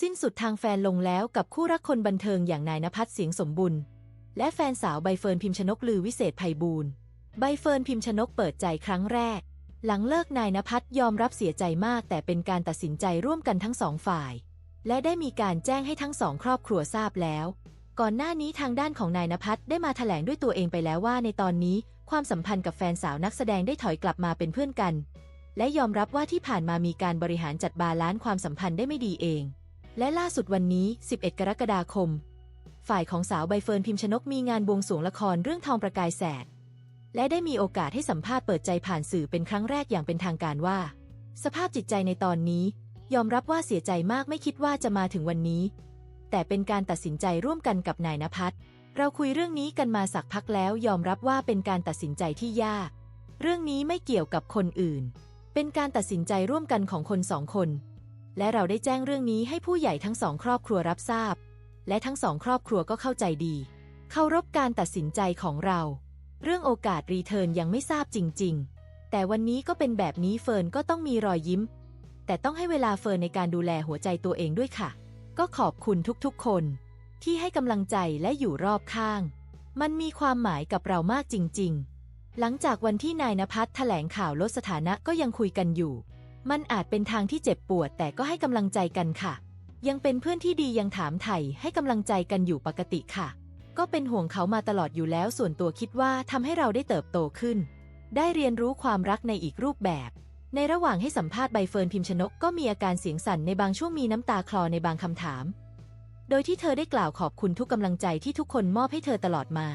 สิ้นสุดทางแฟนลงแล้วกับคู่รักคนบันเทิงอย่างนายนภัสเสียงสมบุญ และแฟนสาวใบเฟิร์นพิมชนกลือวิเศษไพบูลย์ใบเฟิร์นพิมชนกเปิดใจครั้งแรก หลังเลิกนายนภัสยอมรับเสียใจมากแต่เป็นการตัดสินใจร่วมกันทั้งสองฝ่าย และได้มีการแจ้งให้ทั้งสองครอบครัวทราบแล้ว ก่อนหน้านี้ทางด้านของนายนภัสได้มาแถลงด้วยตัวเองไปแล้วว่าในตอนนี้ความสัมพันธ์กับแฟนสาวนักแสดงได้ถอยกลับมาเป็นเพื่อนกัน และยอมรับว่าที่ผ่านมามีการบริหารจัดบาลานซ์ความสัมพันธ์ได้ไม่ดีเอง และล่าสุดวันนี้ 11 กรกฎาคม ฝ่ายของสาวใบเฟิร์นพิมชนกมีงานบวงสรวงละครเรื่องทองประกายแสด และได้มีโอกาสให้สัมภาษณ์เปิดใจผ่านสื่อเป็นครั้งแรกอย่างเป็นทางการว่า สภาพจิตใจในตอนนี้ ยอมรับว่าเสียใจมากไม่คิดว่าจะมาถึงวันนี้ แต่เป็นการตัดสินใจร่วมกันกับนายนภัสเราคุยเรื่องนี้กันมาสักพักแล้วยอมรับว่าเป็นการตัดสินใจที่ยาก เรื่องนี้ไม่เกี่ยวกับคนอื่น เป็นการตัดสินใจร่วมกันของคนสองคน และเราได้แจ้งเรื่องนี้ให้ผู้ใหญ่ทั้งสองครอบครัวรับทราบ และทั้งสองครอบครัวก็เข้าใจดี เคารพการตัดสินใจของเรา เรื่องโอกาสรีเทิร์นยังไม่ทราบจริง ๆ แต่วันนี้ก็เป็นแบบนี้เฟิร์นก็ต้องมีรอยยิ้ม แต่ต้องให้เวลาเฟิร์นในการดูแลหัวใจตัวเองด้วยค่ะ ก็ขอบคุณทุกๆ คน ที่ให้กำลังใจและอยู่รอบข้าง มันมีความหมายกับเรามากจริง ๆ หลังจากวันที่นายนภัสแถลงข่าวลดสถานะก็ยังคุยกันอยู่ มันอาจเป็นทางที่เจ็บปวดแต่ก็ให้กำลังใจกันค่ะ ยังเป็นเพื่อนที่ดียังถามไถ่ให้กำลังใจกันอยู่ปกติค่ะ ก็เป็นห่วงเขามาตลอดอยู่แล้วส่วนตัวคิดว่าทำให้เราได้เติบโตขึ้น ได้เรียนรู้ความรักในอีกรูปแบบ ในระหว่างให้สัมภาษณ์ใบเฟิร์นพิมชนกก็มีอาการเสียงสั่นในบางช่วงมีน้ำตาคลอในบางคำถาม โดยที่เธอได้กล่าวขอบคุณทุกกำลังใจที่ทุกคนมอบให้เธอตลอดมา